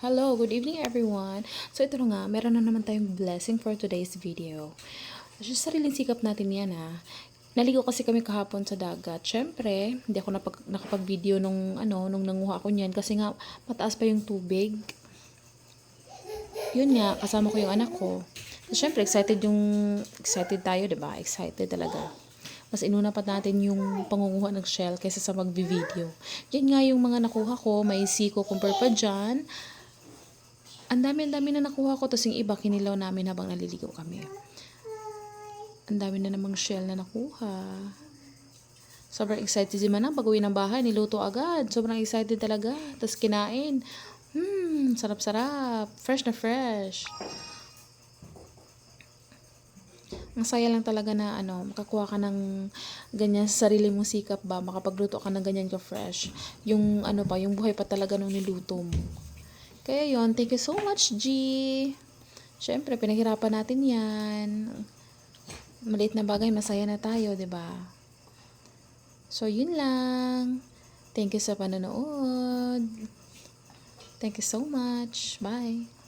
Hello, good evening everyone. So ito nga, meron na naman tayong blessing for today's video. Just sariling sikap natin yan ha. Naligo kasi kami kahapon sa dagat. Siyempre, hindi ako napag, nakapag-video nung, ano, nung nanguha ako niyan kasi nga mataas pa yung tubig. Yun nga, kasama ko yung anak ko. So, syempre, excited yung, excited tayo, ba Excited talaga. Mas inuna pa natin yung pangunguha ng shell kaysa sa magvi-video. Yan nga yung mga nakuha ko. May siko kumpir pa dyan. Ang dami, ang dami na nakuha ko. Tapos yung iba, kinilaw namin habang naliligo kami. Ang dami na namang shell na nakuha. Sobrang excited si Manang. Pag uwi ng bahay, niluto agad. Sobrang excited talaga. Tapos kinain. Hmm, sarap-sarap. Fresh na fresh. Ang saya lang talaga na ano, makakuha ka ng ganyan sa sarili mong sikap ba, makapagluto ka ng ganyan ka fresh. Yung ano pa, yung buhay pa talaga nung niluto mo. Kaya yon thank you so much, G. Siyempre, pinaghirapan natin yan. Maliit na bagay, masaya na tayo, ba? So, yun lang. Thank you sa panonood. Thank you so much. Bye.